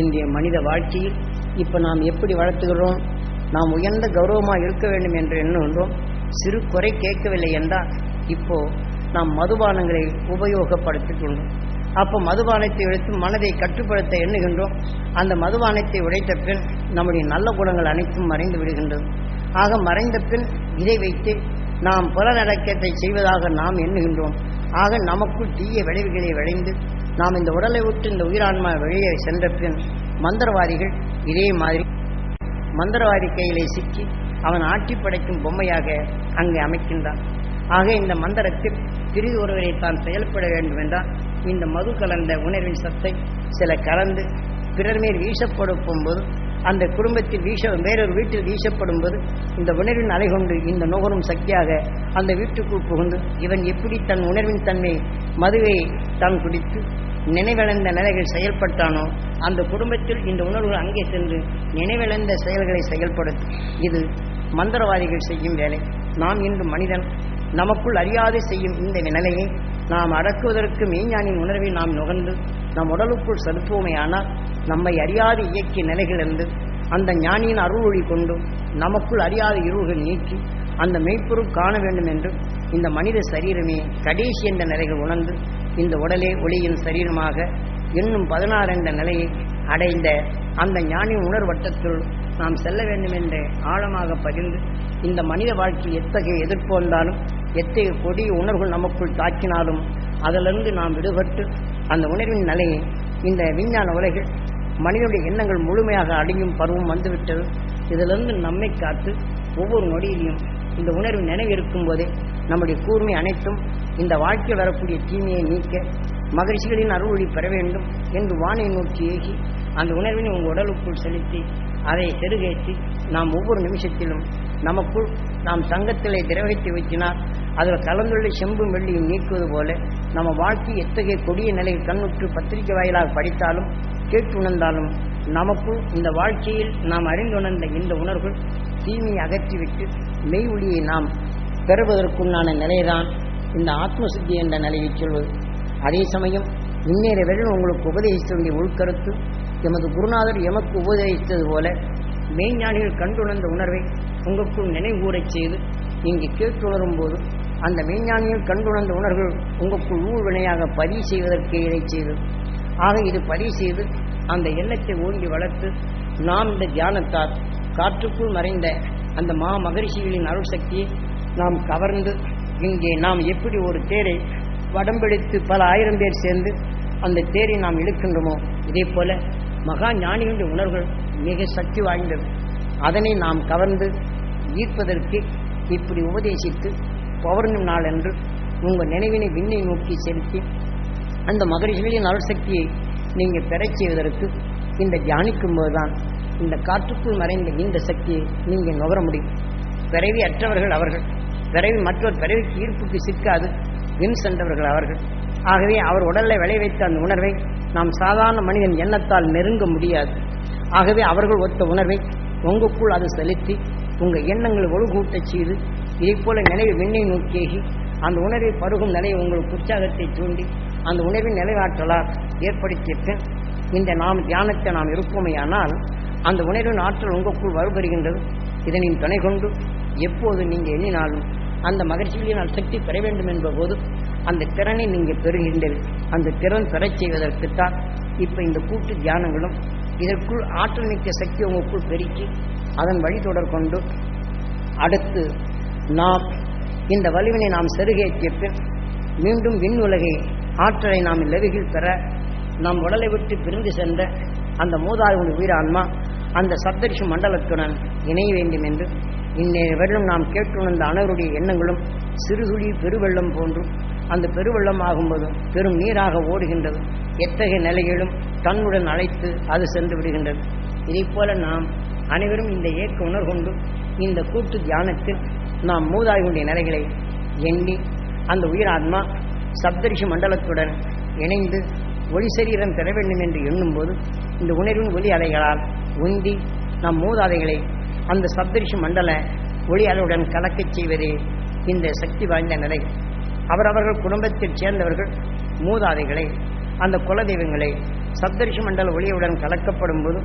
இந்திய மனித வாழ்க்கையில் இப்போ நாம் எப்படி வளர்த்துகிறோம்? நாம் உயர்ந்த கௌரவமாக இருக்க வேண்டும் என்று எண்ணுகின்றோம். சிறு குறை கேட்கவில்லை என்றால் இப்போ நாம் மதுபானங்களை உபயோகப்படுத்திக்கொண்டோம் அப்போ மதுபானத்தை எடுத்து மனதை கட்டுப்படுத்த எண்ணுகின்றோம். அந்த மதுபானத்தை உடைத்த பின் நம்முடைய நல்ல குணங்கள் அனைத்தும் மறைந்து விடுகின்றது. ஆக மறைந்த பின் இதை வைத்து நாம் புலநடக்கத்தை செய்வதாக நாம் எண்ணுகின்றோம். ஆக நமக்குள் தீய விளைவுகளை விளைந்து நாம் இந்த உடலை விட்டு இந்த உயிரான்மா வெளியே சென்ற பின் மந்திரவாதிகள் இதே மாதிரி மந்திரவாதி கையிலே சிக்கி அவன் ஆட்டி படைக்கும் பொம்மையாக அங்கே அமைக்கின்றான். ஆக இந்த மந்திரத்தில் பிரிவு ஒருவரை தான் செயல்பட வேண்டும் என்றால் இந்த மது கலந்த உணர்வின் சத்தை சில கலந்து பிறர் மேல் வீசப்படும் போது அந்த குடும்பத்தில் வீச வேறொரு வீட்டில் வீசப்படும் போது இந்த உணர்வின் அலை கொண்டு இந்த நுகரும் சக்தியாக அந்த வீட்டுக்குள் புகுந்து இவன் எப்படி தன் உணர்வின் தன்மை மதுவை தான் குடித்து நினைவிழந்த நிலைகள் செயல்பட்டானோ அந்த குடும்பத்தில் இந்த உணர்வுகள் அங்கே சென்று நினைவிழந்த செயல்களை செயல்படுத்தும் இது மந்திரவாதிகள் செய்யும் வேலை. நாம் இன்று மனிதன் நமக்குள் அறியாது செய்யும் இந்த நிலையை நாம் அடக்குவதற்கு மெய்ஞானின் உணர்வை நாம் நுகர்ந்து நம் உடலுக்குள் செலுத்துவோமையானால் நம்மை அறியாது இயக்கிய நிலைகளிலிருந்து அந்த ஞானியின் அருள் ஒளி கொண்டு நமக்குள் அறியாத இருள்கள் நீக்கி அந்த மெய்ப்பொருள் காண வேண்டும் என்று இந்த மனித சரீரமே கடைசி என்ற நிலைகள் உணர்ந்து இந்த உடலே ஒளியின் சரீரமாக இன்னும் பதினாறு என்ற நிலையை அடைந்த அந்த ஞானியின் உணர்வட்டத்தில் நாம் செல்ல வேண்டும் என்று ஆழமாக பதிந்து இந்த மனித வாழ்க்கை எத்தகைய எதிர்ப்பு வந்தாலும் எத்தகைய கொடிய உணர்வுகள் நமக்குள் தாக்கினாலும் அதிலிருந்து நாம் விடுபட்டு அந்த உணர்வின் நிலையை இந்த விஞ்ஞான உலகில் மனிதனுடைய எண்ணங்கள் முழுமையாக அடையும் பருவம் வந்துவிட்டது. இதிலிருந்து நம்மை காத்து ஒவ்வொரு நொடியிலையும் இந்த உணர்வு நினைவு இருக்கும் நம்முடைய கூர்மை அனைத்தும் இந்த வாழ்க்கையில் வரக்கூடிய தீமையை நீக்க மகிழ்ச்சிகளின் அருள்வழி பெற வேண்டும் என்று வானை நோக்கி ஏகி அந்த உணர்வினை உங்கள் உடலுக்குள் செலுத்தி அதை செருகேற்றி நாம் ஒவ்வொரு நிமிஷத்திலும் நமக்குள் நாம் சங்கத்திலே திரவத்தை வைக்கினால் அதில் கலந்துள்ள செம்பும் வெள்ளியும் நீக்குவது போல நம்ம வாழ்க்கை எத்தகைய கொடிய நிலையில் கண்ணுற்று பத்திரிகை வாயிலாக படித்தாலும் கேட்டு உணர்ந்தாலும் நமக்குள் இந்த வாழ்க்கையில் நாம் அறிந்துணர்ந்த இந்த உணர்வுகள் தீமையை அகற்றிவிட்டு மெய் ஒளியை நாம் பெறுவதற்குண்டான நிலைதான் இந்த ஆத்மசுத்தி என்ற நிலையை சொல்வது. அதே சமயம் முன்னேற உங்களுக்கு உபதேசித்த வேண்டிய உள்கருத்து எமது குருநாதர் எமக்கு உபதேசித்தது போல மெய்ஞானிகள் கண்டுணர்ந்த உணர்வை உங்களுக்குள் நினைவுகூரச் செய்து இங்கு கேட்டுணரும் போது அந்த மெய்ஞானிகள் கண்டுணர்ந்த உணர்வுகள் உங்களுக்குள் ஊழ்வினையாக பதிவு செய்வதற்கு இதை செய்து ஆக இது பதிவு செய்து அந்த எண்ணத்தை ஓங்கி வளர்த்து நாம் இந்த தியானத்தால் காற்றுக்குள் மறைந்த அந்த மா மகரிஷிகளின் அருள் சக்தியை நாம் கவர்ந்து இங்கே நாம் எப்படி ஒரு தேரை வடம்பிடித்து பல ஆயிரம் பேர் சேர்ந்து அந்த தேரை நாம் இழுக்கின்றோமோ இதே போல மகா ஞானிகளுடைய உணர்வுகள் மிக சக்தி வாய்ந்தது அதனை நாம் கவர்ந்து ஈர்ப்பதற்கு இப்படி உபதேசித்து பௌர்ணமி நாள் என்று உங்கள் நினைவினை விண்ணை நோக்கி செலுத்தி அந்த மகரிஷிகளின் அருள் சக்தியை நீங்கள் பெறச் செய்வதற்கு இந்த தியானிக்கும் போதுதான் இந்த காற்றுக்குள் மறைந்த இந்த சக்தியை நீங்கள் நுகர முடியும். பிறவி அற்றவர்கள் அவர்கள். பிறவி மற்றொரு பிறவிக்கு ஈர்ப்புக்கு சிக்காது. வின் சென்றவர்கள் அவர்கள். ஆகவே அவர் உடலை விளைவித்த அந்த உணர்வை நாம் சாதாரண மனிதன் எண்ணத்தால் நெருங்க முடியாது. ஆகவே அவர்கள் ஒத்த உணர்வை உங்களுக்குள் அது செலுத்தி உங்கள் எண்ணங்களை ஒழுகூட்டச் செய்து இதை போல நினைவு விண்ணை நோக்கியேகி அந்த உணர்வை பருகும் நிலையை உங்களுக்கு உற்சாகத்தை தூண்டி அந்த உணர்வின் நிலைவாற்றலால் ஏற்படுத்திய பின் இந்த நாம் தியானத்தை நாம் இருப்போமையானால் அந்த உணர்வின் ஆற்றல் உங்களுக்குள் வலுபெறுகின்றது இதனின் துணை கொண்டு எப்போது நீங்கள் எண்ணினாலும் அந்த மகிழ்ச்சிகளின் சக்தி பெற வேண்டும் என்ற போது அந்த திறனை நீங்கள் பெறுகின்றீர்கள். அந்த திறன் பெறச் செய்வதற்குத்தான் இப்போ இந்த கூட்டு தியானங்களும் இதற்குள் ஆற்றல் மிக்க சக்தி உங்களுக்குள் பெருக்கி அதன் வழி தொடர் கொண்டு அடுத்து நாம் இந்த வலிவினை நாம் செருகேற்றிய பின் மீண்டும் விண் உலகை ஆற்றலை நாம் லெவிகில் பெற நம் உடலை விட்டு பிரிந்து சென்ற அந்த மூதாதையுடைய உயிரான்மா அந்த சப்தரிஷி மண்டலத்துடன் இணைய வேண்டும் என்று இந்நேர வெள்ளம் நாம் கேட்டுணர்ந்த அனைவருடைய எண்ணங்களும் சிறுதுளி பெருவெள்ளம் போன்றும். அந்த பெருவெள்ளம் ஆகும்போது பெரும் நீராக ஓடுகின்றது. எத்தகைய நிலையிலும் தன்னுடன் அழைத்து அது சென்று விடுகின்றது. இதைப் போல நாம் அனைவரும் இந்த ஏக்க உணர்கொண்டு இந்த கூட்டு தியானத்தில் நாம் மூதாதையுடைய நிலைகளை எண்ணி அந்த உயிராத்மா சப்தரிஷி மண்டலத்துடன் இணைந்து ஒளி சரீரம் பெற வேண்டும் என்று எண்ணும்போது இந்த உணர்வின் ஒளி அலைகளால் உந்தி நம் மூதாதைகளை அந்த சப்தரிஷி மண்டல ஒளி அலையுடன் கலக்கச் செய்வதே இந்த சக்தி வாய்ந்த நிலை. அவரவர்கள் குடும்பத்தைச் சேர்ந்தவர்கள் மூதாதைகளை அந்த குலதெய்வங்களை சப்தரிஷி மண்டல ஒளியுடன் கலக்கப்படும் போது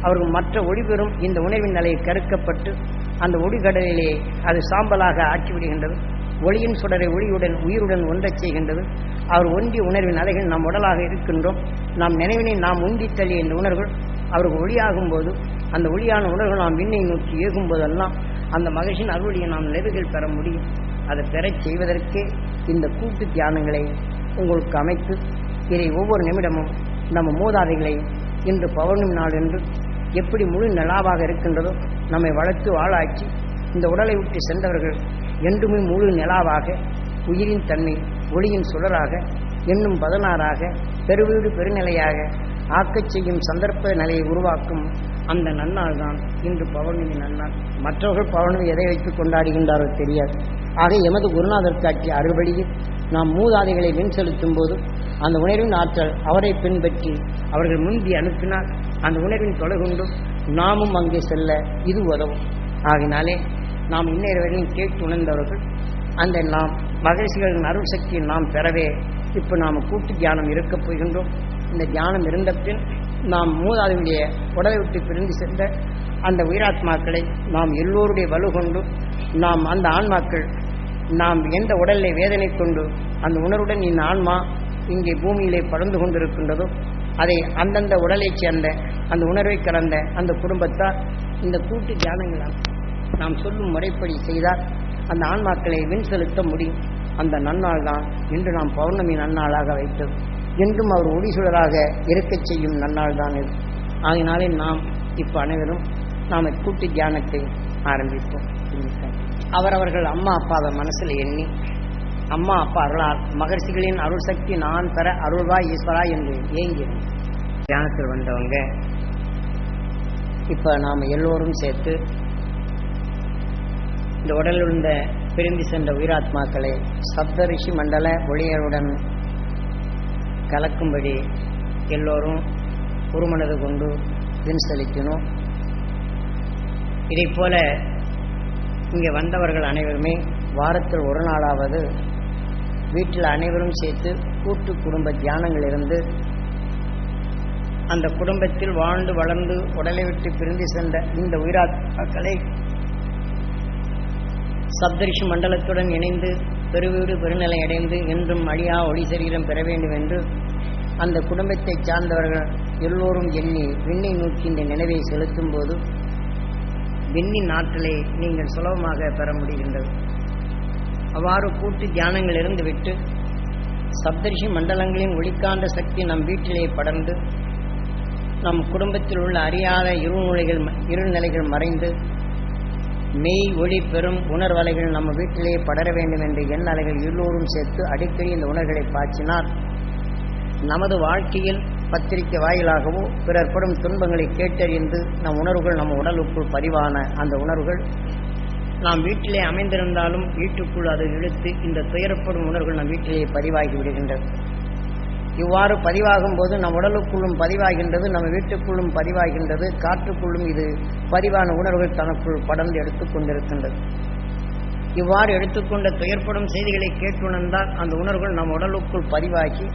அவர்கள் மற்ற ஒளி பெறும் இந்த உணர்வின் நிலையை கருக்கப்பட்டு அந்த ஒளிகடலிலே அது சாம்பலாக ஆக்கிவிடுகின்றது. ஒளியின் சுடரை ஒளியுடன் உயிருடன் ஒன்றச் செய்கின்றது. அவர் ஒன்றிய உணர்வின் அலைகள் நம் உடலாக இருக்கின்றோம். நாம் நினைவினை நாம் உந்தி தள்ளிய இந்த உணர்வுகள். அவருக்கு ஒளியாகும் போது அந்த ஒளியான உணர்வுகள் நாம் விண்ணை நோக்கி ஏகும் போதெல்லாம் அந்த மகிழ்ச்சியின் அருளியை நாம் நெருகில் பெற முடியும். அதை பெறச் செய்வதற்கே இந்த கூட்டு தியானங்களை உங்களுக்கு அமைத்து இதை ஒவ்வொரு நிமிடமும் நம்ம மூதாதைகளை இன்று பௌர்ணமி நாள் என்று எப்படி முழு நலாவாக இருக்கின்றதோ நம்மை வளர்த்து வாழாக்கி இந்த உடலை விட்டு சென்றவர்கள் என்றுமே முழு நிலாவாக உயிரின் தன்மை ஒளியின் சுடராக என்னும் பதினாறாக பெருவீடு பெருநிலையாக ஆக்கச் செய்யும் சந்தர்ப்ப நிலையை உருவாக்கும் அந்த நன்னாள் தான் இன்று பௌர்ணமி நன்னாள். மற்றவர்கள் பௌர்ணமி எதை வைத்து கொண்டாடுகின்றார்கள் தெரியாது. ஆக எமது குருநாதர் காட்டிய அறுவழியில் நாம் மூதாதைகளை மின் செலுத்தும் போது அந்த உணர்வின் ஆற்றல் அவரை பின்பற்றி அவர்கள் முந்தி அனுப்பினால் அந்த உணர்வின் தொலைகுண்டும் நாமும் அங்கே செல்ல இது உதவும். ஆகினாலே நாம் இன்னொரு வரையும் கேட்டு உணர்ந்தவர்கள் அந்த நாம் மகரிஷிகளின் அருள் சக்தியை நாம் பெறவே இப்போ நாம் கூட்டு தியானம் இருக்கப் போகின்றோம். இந்த தியானம் இருந்த பின் நாம் மூதாதையுடைய உடலை விட்டு பிரிந்து சென்ற அந்த உயிராத்மாக்களை நாம் எல்லோருடைய வலு கொண்டு நாம் அந்த ஆன்மாக்கள் நாம் எந்த உடலை வேதனை கொண்டு அந்த உணர்வுடன் இந்த ஆன்மா இங்கே பூமியிலே பறந்து கொண்டிருக்கின்றதோ அதை அந்தந்த உடலைச் சேர்ந்த அந்த உணர்வை கலந்த அந்த குடும்பத்தால் இந்த கூட்டு தியானங்களால் நாம் சொல்லும் முறைப்படி செய்தால் அந்த ஆன்மாக்களை வின் செலுத்த முடியும். அந்த நன்னாள் தான் இன்று நாம் பௌர்ணமி நன்னாளாக வைத்தது என்றும் அவர் ஒடிசுடராக இருக்கச் செய்யும் நன்னாள் தான் இது. ஆகினாலே நாம் இப்போ அனைவரும் நாம் கூட்டு தியானத்தை ஆரம்பிப்போம். அவரவர்கள் அம்மா அப்பாவை மனசில் எண்ணி அம்மா அப்பா அருளால் மகர்ஷிகளின் அருள் சக்தி நான் பெற அருள்வா ஈஸ்வரா என்று ஏங்கினோம் தியானத்தில் வந்தவங்க இப்போ நாம் எல்லோரும் சேர்த்து இந்த உடலில் இருந்த பிரிந்து சென்ற உயிராத்மாக்களை சப்தரிஷி மண்டல ஒளியருடன் கலக்கும்படி எல்லோரும் ஒருமனது கொண்டு பின் செலுத்தினோம். இதைப் போல இங்கே வந்தவர்கள் அனைவருமே வாரத்தில் ஒரு நாளாவது வீட்டில் அனைவரும் சேர்த்து கூட்டு குடும்ப தியானங்கள் இருந்து அந்த குடும்பத்தில் வாழ்ந்து வளர்ந்து உடலை விட்டு பிரிந்து சென்ற இந்த உயிராத்மாக்களை சப்தரிஷி மண்டலத்துடன் இணைந்து பெருவீடு பெருநிலை அடைந்து என்றும் அழியா ஒளி சரீரம் பெற வேண்டும் என்று அந்த குடும்பத்தை சார்ந்தவர்கள் எல்லோரும் எண்ணி விண்ணை நோக்கி இந்த நினைவை செலுத்தும் போது விண்ணின் ஆற்றலை நீங்கள் சுலபமாக பெற முடிகின்றது. அவ்வாறு கூட்டு தியானங்கள் இருந்து விட்டு சப்தரிஷி மண்டலங்களின் ஒளிக்காந்த சக்தி நம் வீட்டிலே படர்ந்து நம் குடும்பத்தில் உள்ள அறியாத இருநிலைகள் இருநிலைகள் மறைந்து மெய் ஒளி பெறும் உணர்வலைகள் நம்ம வீட்டிலேயே படர வேண்டும் என்று எண்ண அலைகள் எல்லோரும் சேர்த்து அடிக்கடி இந்த உணர்களை பாய்ச்சினார். நமது வாழ்க்கையில் பத்திரிகை வாயிலாகவோ பிறர் படும் துன்பங்களை கேட்டறிந்து நம் உணர்வுகள் நம் உடலுக்குள் பதிவான அந்த உணர்வுகள் நாம் வீட்டிலே அமைந்திருந்தாலும் வீட்டுக்குள் அதை இழுத்து இந்த துயரப்படும் உணர்வுகள் நம் வீட்டிலேயே பதிவாகி விடுகின்றது இவ்வாறு பதிவாகும் போது நம் உடலுக்குள்ளும் பதிவாகின்றது நம் வீட்டுக்குள்ளும் பதிவாகின்றது காற்றுக்குள்ளும் இது பதிவான உணர்வுகள் தனக்குள் படர்ந்து எடுத்துக்கொண்டிருக்கின்றது இவ்வாறு எடுத்துக்கொண்ட துயர்ப்படும் செய்திகளை கேட்டுணர்ந்தால் அந்த உணர்வுகள் நம் உடலுக்குள் பதிவாகி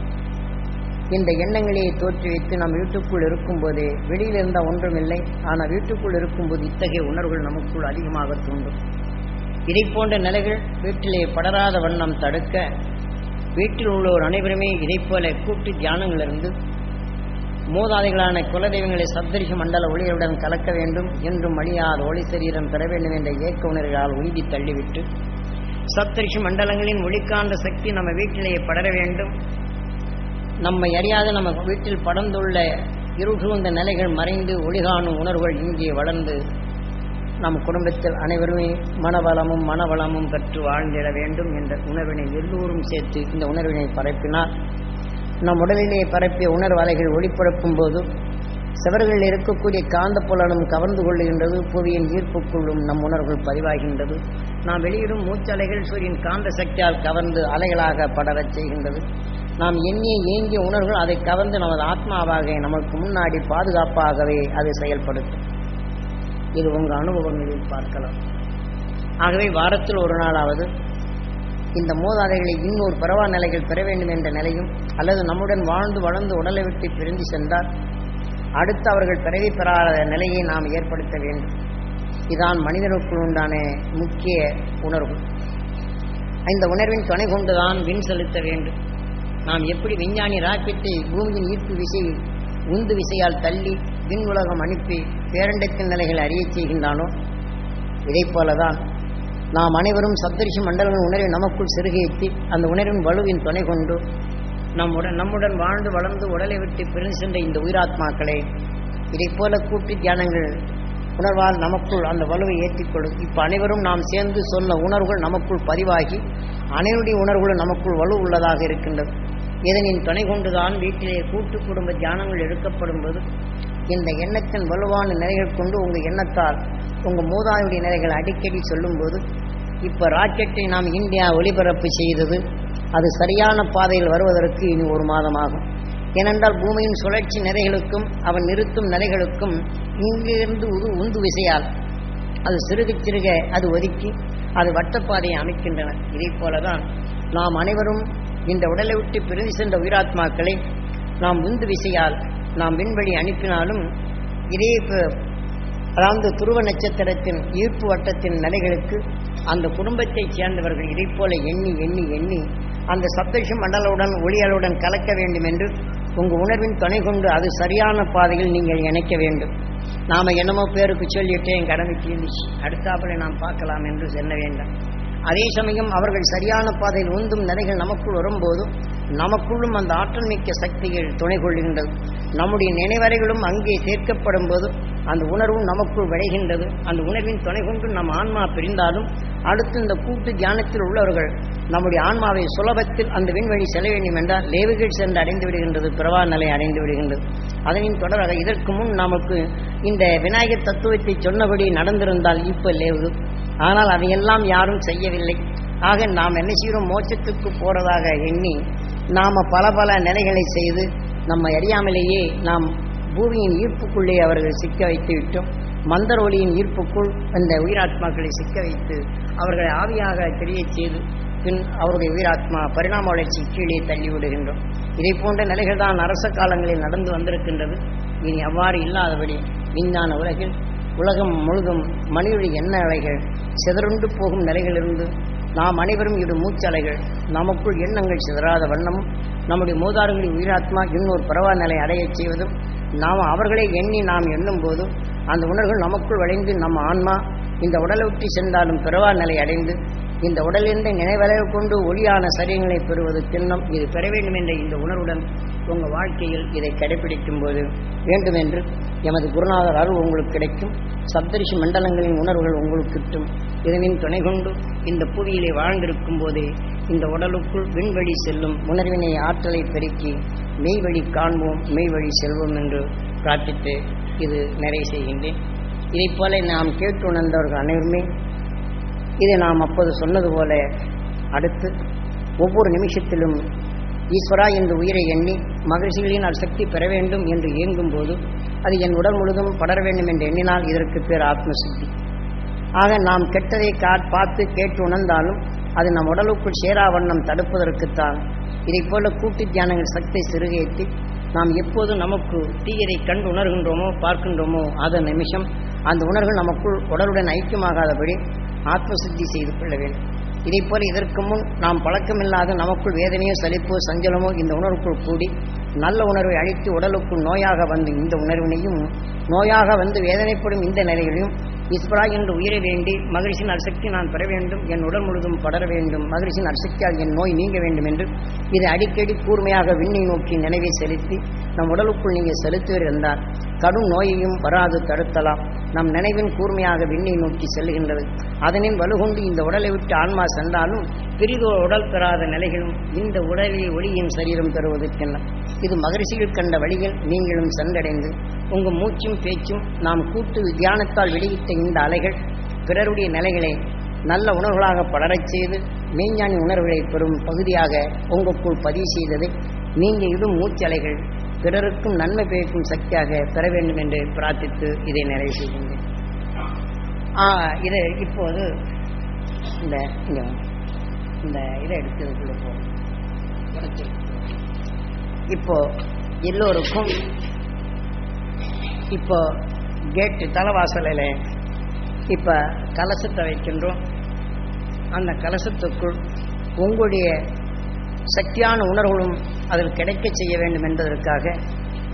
இந்த எண்ணங்களையே தோற்றி வைத்து நம் வீட்டுக்குள் இருக்கும்போதே வெளியில் இருந்தால் ஒன்றுமில்லை ஆனால் வீட்டுக்குள் இருக்கும்போது இத்தகைய உணர்வுகள் நமக்குள் அதிகமாக தூண்டும் இதை போன்ற நிலைகள் வீட்டிலே படராத வண்ணம் தடுக்க வீட்டில் உள்ளோர் அனைவருமே இதைப் போல கூட்டு தியானங்களிலிருந்து மூதாதைகளான குலதெய்வங்களை சப்தரிஷ மண்டல ஒளிகளுடன் கலக்க வேண்டும் என்றும் அழியாத ஒளி சரீரம் பெற வேண்டும் என்ற ஏக்க உணர்வுகளால் உந்தி தள்ளிவிட்டு சப்தரிஷி மண்டலங்களின் ஒளிக்காந்த சக்தி நம்ம வீட்டிலேயே படர வேண்டும். நம்மை அறியாத நம்ம வீட்டில் படர்ந்துள்ள இருகுந்த நிலைகள் மறைந்து ஒளிகாணும் உணர்வுகள் இங்கே வளர்ந்து நம் குடும்பத்தில் அனைவருமே மனவளமும் மனவளமும் பெற்று வாழ்ந்திட வேண்டும் என்ற உணர்வினை எல்லோரும் சேர்த்து இந்த உணர்வினை பரப்பினால் நம் உடலிலே பரப்பிய உணர்வு அலைகள் ஒளிபரப்பும் போது செவர்களில் இருக்கக்கூடிய காந்த புலனும் கவர்ந்து கொள்ளுகின்றது புவியின் ஈர்ப்புக்குள்ளும் நம் உணர்வுகள் பதிவாகின்றது. நாம் வெளியிடும் மூச்சலைகள் சூரியன் காந்த சக்தியால் கவர்ந்து அலைகளாக படரச் செய்கின்றது. நாம் எண்ணிய ஏங்கிய உணர்வுகள் அதை கவர்ந்து நமது ஆத்மாவாக நமக்கு முன்னாடி பாதுகாப்பாகவே அதை செயல்படுத்தும். இது உங்கள் அனுபவங்களில் பார்க்கலாம். ஆகவே வாரத்தில் ஒரு நாளாவது இந்த மூதாதைகளை இன்னொரு பரவா நிலைகள் பெற வேண்டும் என்ற நிலையும் அல்லது நம்முடன் வாழ்ந்து வளர்ந்து உடலை விட்டு பிரிந்து சென்றால் அடுத்து அவர்கள் பிறவி பெறாத நிலையை நாம் ஏற்படுத்த வேண்டும். இதான் மனிதனுக்குள் உண்டான முக்கிய உணர்வு. இந்த உணர்வின் துணை கொண்டுதான் விண் செலுத்த வேண்டும். நாம் எப்படி விஞ்ஞானி ராக்கெட்டை பூமியின் ஈர்ப்பு விசை உந்து விசையால் தள்ளி விண் உலகம் அனுப்பி பேரண்டத்தின் நிலைகளை அறியச் செய்கின்றானோ? இதை போலதான் நாம் அனைவரும் சப்தரிஷி மண்டலங்களின் உணர்வை நமக்குள் செருகேற்றி அந்த உணர்வின் வலுவின் துணை கொண்டு நம்முடன் நம்முடன் வாழ்ந்து வளர்ந்து உடலை விட்டு பிரிந்து சென்ற இந்த உயிராத்மாக்களை இதை போல கூட்டு தியானங்கள் உணர்வால் நமக்குள் அந்த வலுவை ஏற்றிக்கொள்ளும் இப்போ அனைவரும் நாம் சேர்ந்து சொன்ன உணர்வுகள் நமக்குள் பதிவாகி அனைவருடைய உணர்வுகளும் நமக்குள் வலு உள்ளதாக இருக்கின்றது. இதனின் துணை கொண்டுதான் வீட்டிலே கூட்டு குடும்ப தியானங்கள் எடுக்கப்படும் போது இந்த எண்ணத்தின் வலுவான நிலைகள் கொண்டு உங்கள் எண்ணத்தால் உங்கள் மூதாதையுடைய நிலைகள் அடிக்கடி சொல்லும்போது இப்போ ராக்கெட்டை நாம் இந்தியா ஒளிபரப்பு செய்தது அது சரியான பாதையில் வருவதற்கு இனி ஒரு மாதமாகும். ஏனென்றால் பூமியின் சுழற்சி நிலைகளுக்கும் அவன் நிறுத்தும் நிலைகளுக்கும் இங்கிருந்து உது உந்து விசையால் அது சிறுக சிறுக அது ஒதுக்கி அது வட்டப்பாதையை அமைக்கின்றன. இதைப் போலதான் நாம் அனைவரும் இந்த உடலை விட்டு பிரிந்து சென்ற உயிராத்மாக்களை நாம் உந்து விசையால் நாம் விண்வெளி அனுப்பினாலும் இதே ப- அதாவது துருவ நட்சத்திரத்தின் ஈர்ப்பு வட்டத்தின் நிலைகளுக்கு அந்த குடும்பத்தைச் சேர்ந்தவர்கள் இதை போல எண்ணி எண்ணி எண்ணி அந்த சப்தரிஷி மண்டலுடன் ஒளியலுடன் கலக்க வேண்டும் என்று உங்கள் உணர்வின் துணை கொண்டு அது சரியான பாதையில் நீங்கள் இணைக்க வேண்டும். நாம் என்னமோ பேருக்கு சொல்லிவிட்டேன் என் கடமை தீர்ந்துச்சு. அடுத்தாப்புல நாம் பார்க்கலாம் என்று செல்ல வேண்டாம். அதே சமயம் அவர்கள் சரியான பாதையில் உந்தும் நிலைகள் நமக்குள் வரும்போதும் நமக்குள்ளும் அந்த ஆற்றல் மிக்க சக்திகள் துணை கொள்கின்றது. நம்முடைய நினைவறைகளும் அங்கே சேர்க்கப்படும் போது அந்த உணர்வும் நமக்குள் விளைகின்றது. அந்த உணர்வின் துணை கொண்டு நம் ஆன்மா பிரிந்தாலும் அடுத்து இந்த கூட்டு தியானத்தில் உள்ளவர்கள் நம்முடைய ஆன்மாவை சுலபத்தில் அந்த விண்வெளி செல்ல வேண்டும் என்றால் லேவுகள் சென்று அடைந்து விடுகின்றது பிரவா நிலை அடைந்து விடுகின்றது. அதனின் தொடராக இதற்கு முன் நமக்கு இந்த விநாயகர் தத்துவத்தை சொன்னபடி நடந்திருந்தால் இப்போ லேவு. ஆனால் அதையெல்லாம் யாரும் செய்யவில்லை. ஆக நாம் என்ன செய்கிறோம்? மோட்சத்துக்கு போறதாக எண்ணி நாம பல பல நிலைகளை செய்து நம்ம அறியாமலேயே நாம் பூமியின் ஈர்ப்புக்குள்ளே அவர்கள் சிக்க வைத்து விட்டோம். மந்தர் ஒளியின் ஈர்ப்புக்குள் அந்த உயிராத்மாக்களை சிக்க வைத்து அவர்களை ஆவியாக தெரியச் செய்து பின் அவருடைய உயிராத்மா பரிணாம வளர்ச்சி கீழே தள்ளிவிடுகின்றோம் இதை போன்ற நிலைகள் தான் அரச காலங்களில் நடந்து வந்திருக்கின்றது. இனி அவ்வாறு இல்லாதபடி விஞ்ஞான உலகில் உலகம் முழுதும் மனிதனுடைய எண்ண அலைகள் சிதறுண்டு போகும் நிலைகளிலிருந்து நாம் அனைவரும் இது மூச்சலைகள். நமக்குள் எண்ணங்கள் சிதறாத வண்ணமும் நம்முடைய மூதாரங்களின் உயிராத்மா இன்னொரு பரவா நிலை அடையச் செய்வதும் நாம் அவர்களை எண்ணி நாம் எண்ணும் அந்த உணர்வுகள் நமக்குள் வளைந்து நம் ஆன்மா இந்த உடலை விட்டு சென்றாலும் பிறவா நிலை அடைந்து இந்த உடலிருந்த நினைவளவு கொண்டு ஒளியான சரீரங்களை பெறுவது திண்ணம் இது பெற வேண்டும் என்ற இந்த உணர்வுடன் உங்கள் வாழ்க்கையில் இதை கடைபிடிக்கும் போது வேண்டும் என்று எமது குருநாதர் அருள் உங்களுக்கு கிடைக்கும். சப்தரிஷி மண்டலங்களின் உணர்வுகள் உங்களுக்கு கிட்டும். இதனின் துணை கொண்டு இந்த புவியிலே வாழ்ந்திருக்கும் போதே இந்த உடலுக்குள் விண்வழி செல்லும் உணர்வினை ஆற்றலை பெருக்கி மெய்வழி காண்போம் மெய்வழி செல்வோம் என்று பிரார்த்தித்து இது நிறைவு செய்கின்றேன். இதைப் போல நாம் கேட்டு உணர்ந்தவர்கள் அனைவருமே இதை நாம் அப்போது சொன்னது போல அடுத்து ஒவ்வொரு நிமிஷத்திலும் ஈஸ்வரா என்று உயிரை எண்ணி மகிழ்ச்சிகளின் சக்தி பெற வேண்டும் என்று இயங்கும் போது அது என் உடல் முழுதும் படர வேண்டும் என்று எண்ணினால் இதற்கு பேர் ஆத்மசித்தி. ஆக நாம் கெட்டதை கா பார்த்து கேட்டு உணர்ந்தாலும் அது நம் உடலுக்குள் சேரா வண்ணம் தடுப்பதற்குத்தான். இதைப் போல கூட்டு தியானங்கள் சக்தி சிறுகேற்றி நாம் எப்போது நமக்கு தீயதை கண்டு உணர்கின்றோமோ பார்க்கின்றோமோ அதன் நிமிஷம் அந்த உணர்வு நமக்குள் உடலுடன் ஐக்கியமாகாதபடி ஆத்மசித்தி செய்து கொள்ள வேண்டும். இதை போல இதற்கு முன் நாம் பழக்கமில்லாத நமக்குள் வேதனையோ சலிப்போ சஞ்சலமோ இந்த உணர்வுக்குள் கூடி நல்ல உணர்வை அழித்து உடலுக்குள் நோயாக வந்து இந்த உணர்வினையும் நோயாக வந்து வேதனைப்படும் இந்த நிலைகளையும் ஈஸ்வரா என்று உயிரை வேண்டி மகிழ்ச்சியின் அரசக்தி நான் பெற வேண்டும் என் உடல் முழுதும் படர வேண்டும் மகிழ்ச்சியின் அசக்தியால் என் நோய் நீங்க வேண்டும் என்று இதை அடிக்கடி கூர்மையாக விண்ணை நோக்கி நினைவை செலுத்தி நம் உடலுக்குள் நீங்கள் செலுத்துவீர் என்றால் கடும் நோயையும் வராது தடுத்தலாம் நம் நினைவின் கூர்மையாக விண்ணை நோக்கி செல்கின்றது. அதனின் வலுகொண்டு இந்த உடலை விட்டு ஆன்மா சென்றாலும் பெரிதோ உடல் பெறாத நிலைகளும் இந்த உடலில் ஒளியின் சரீரம் பெறுவதற்கென்ன. இது மகரிஷிகள் கண்ட வழியில் நீங்களும் சென்றடைந்து உங்கள் மூச்சும் பேச்சும் நாம் கூட்டு தியானத்தால் வெளியிட்ட இந்த அலைகள் பிறருடைய நிலைகளை நல்ல உணர்வுகளாக படரச் செய்து மெய்ஞானி உணர்வுகளை பெறும் பகுதியாக உங்களுக்குள் பதிவு செய்ததை. நீங்கள் இடும் மூச்சலைகள் பிறருக்கும் நன்மை பயக்கும் சக்தியாக பெற வேண்டும் என்று பிரார்த்தித்து இதை நிறைவு செய்கின்றேன். இதை இது இப்போது இந்த இந்த இதை எடுத்ததுக்குள்ள போகும் இப்போ எல்லோருக்கும் இப்போ கேட்டு தலைவாசலில் இப்போ கலசத்தை வைக்கின்றோம். அந்த கலசத்துக்குள் உங்களுடைய சக்தியான உணர்வுகளும் அதில் கிடைக்க செய்ய வேண்டும் என்பதற்காக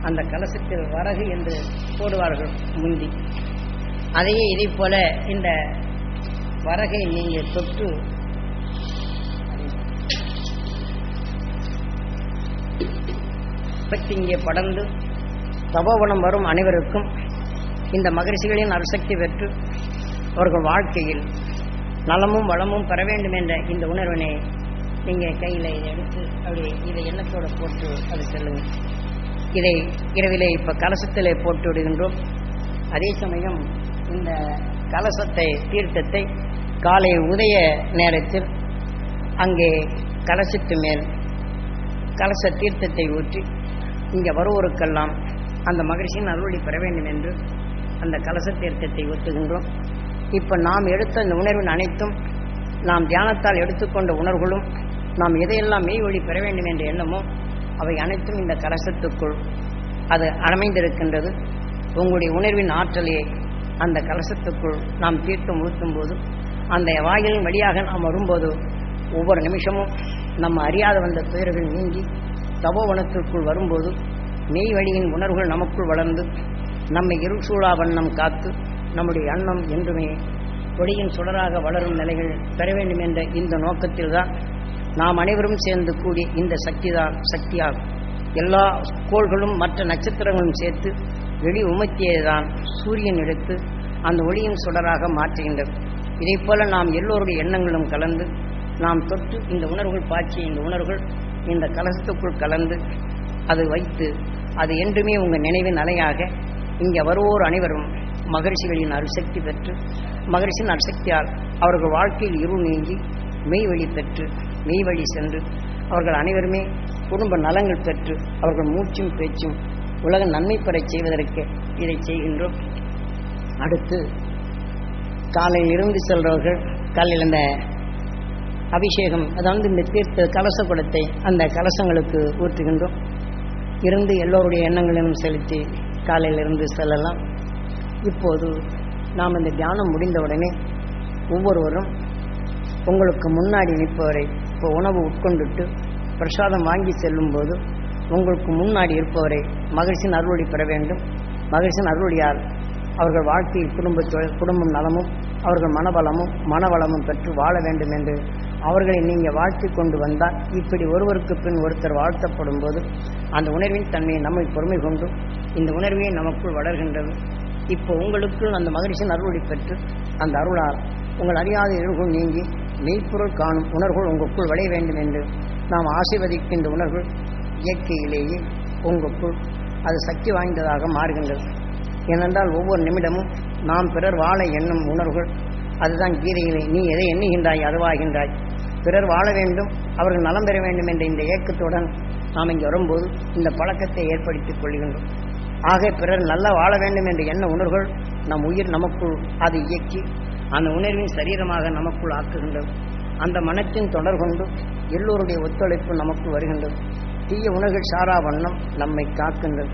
அந்த கலசத்தில் வரகு என்று போடுவார்கள் முந்தி. அதையே இதை போல இந்த வரகை நீங்கள் தொட்டு பற்றி இங்கே படர்ந்து தபோவனம் வரும் அனைவருக்கும் இந்த மகரிஷிகளின் அரசக்தி பெற்று அவர்கள் வாழ்க்கையில் நலமும் வளமும் பெற வேண்டும் என்ற இந்த உணர்வினை நீங்கள் கையில் எடுத்து அப்படி இதை எண்ணத்தோடு போட்டு அது செல்லுங்க. இதை இரவிலே இப்போ கலசத்திலே போட்டு விடுகின்றோம். அதே சமயம் இந்த கலசத்தை தீர்த்தத்தை காலை உதய நேரத்தில் அங்கே கலசத்து மேல் கலச தீர்த்தத்தை ஊற்றி இங்கே வருவோருக்கெல்லாம் அந்த மகிழ்ச்சியின் அருளி பெற வேண்டும் என்று அந்த கலச தீர்த்தத்தை ஊற்றுகின்றோம். இப்போ நாம் எடுத்த இந்த உணர்வின் அனைத்தும் நாம் தியானத்தால் எடுத்துக்கொண்ட உணர்வுகளும் நாம் எதையெல்லாம் மெய் வழி பெற வேண்டும் என்ற எண்ணமோ அவை அனைத்தும் இந்த கலசத்துக்குள் அது அமைந்திருக்கின்றது. உங்களுடைய உணர்வின் ஆற்றலையை அந்த கலசத்துக்குள் நாம் தீர்த்தம் ஊற்றும் போது அந்த வாயிலின் வழியாக நாம் வரும்போது ஒவ்வொரு நிமிஷமும் நம்ம அறியாத வந்த துயர்கள் நீங்கி தபோவனத்திற்குள் வரும்போது மெய் வழியின் உணர்வுகள் நமக்குள் வளர்ந்து நம்மை இருசூழா வண்ணம் காத்து நம்முடைய எண்ணம் என்றுமே ஒளியின் சுடராக வளரும் நிலைகள் பெற வேண்டும் என்ற இந்த நோக்கத்தில் தான் நாம் அனைவரும் சேர்ந்து கூடி இந்த சக்தி தான் சக்தியாகும். எல்லா கோள்களும் மற்ற நட்சத்திரங்களும் சேர்த்து வெளி உமத்தியதான் சூரியன் எடுத்து அந்த ஒளியின் சுடராக மாற்றுகின்றது இதை போல நாம் எல்லோருடைய எண்ணங்களும் கலந்து நாம் தொட்டு இந்த உணர்வுகள் பாய்ச்சிய இந்த உணர்வுகள் இந்த கலசத்துக்குள் கலந்து அது வைத்து அது என்றுமே உங்கள் நினைவின் அலையாக இங்கே வருவோர் அனைவரும் மகரிஷிகளின் அருசக்தி பெற்று மகரிஷின் அருசக்தியால் அவர்கள் வாழ்க்கையில் இருள் நீங்கி மெய் வழி பெற்று மெய் வழி சென்று அவர்கள் அனைவருமே குடும்ப நலங்கள் பெற்று அவர்கள் மூச்சும் பேச்சும் உலக நன்மை பெறச் செய்வதற்கு இதை செய்கின்றோம். அடுத்து காலையில் இருந்து செல்றவர்கள் காலையில் இந்த அபிஷேகம் அதாவது இந்த தீர்த்த கலச குடத்தை அந்த கலசங்களுக்கு ஊற்றுகின்றோம். இருந்து எல்லோருடைய எண்ணங்களையும் செலுத்தி காலையிலிருந்து செல்லலாம். இப்போது நாம் இந்த தியானம் முடிந்தவுடனே ஒவ்வொருவரும் உங்களுக்கு முன்னாடி நிற்பவரை இப்போ உணவு உட்கொண்டுட்டு பிரசாதம் வாங்கி செல்லும்போது உங்களுக்கு முன்னாடி இருப்பவரை மகிழ்ச்சியின் அருளொளி பெற வேண்டும். மகிழ்ச்சியின் அருளொளியால் அவர்கள் வாழ்க்கையில் குடும்ப குடும்பம் நலமும் அவர்கள் மனபலமும் மனவளமும் பெற்று வாழ வேண்டும் என்று அவர்களை நீங்கள் வாழ்த்தி கொண்டு வந்தால் இப்படி ஒருவருக்கு பின் ஒருத்தர் வாழ்த்தப்படும் போது அந்த உணர்வின் தன்மையை நம்மை பொறுமை கொண்டு இந்த உணர்வே நமக்குள் வளர்கின்றது. இப்போ உங்களுக்குள் அந்த மகரிஷன் அருளொளி பெற்று அந்த அருளால் உங்கள் அறியாத இருள்கள் நீங்கி மெய்ப்பொருள் காணும் உணர்வுகள் உங்களுக்குள் விளைய வேண்டும் என்று நாம் ஆசிர்வதிக்கின்ற உணர்வுகள் இயற்கையிலேயே உங்களுக்குள் அது சக்தி வாய்ந்ததாக மாறுகின்றது. ஏனென்றால் ஒவ்வொரு நிமிடமும் நாம் பிறர் வாழ எண்ணும் உணர்வுகள் அதுதான் கீதையிலே நீ எதை எண்ணுகின்றாய் அதுவாகின்றாய்? பிறர் வாழ வேண்டும் அவர்கள் நலம் பெற வேண்டும் என்ற இந்த இயக்கத்துடன் நாம் இங்கே வரும்போது இந்த பழக்கத்தை ஏற்படுத்திக் கொள்கின்றோம். ஆக பிறர் நல்லா வாழ வேண்டும் என்ற எண்ண உணர்வுகள் நம் உயிர் நமக்குள் அது இயக்கி அந்த உணர்வின் சரீரமாக நமக்குள் ஆக்குகின்றது அந்த மனத்தின் தொடர் கொண்டு எல்லோருடைய ஒத்துழைப்பு நமக்கு வருகின்றது தீய உணர்வுகள் சாரா வண்ணம் நம்மை காக்கின்றது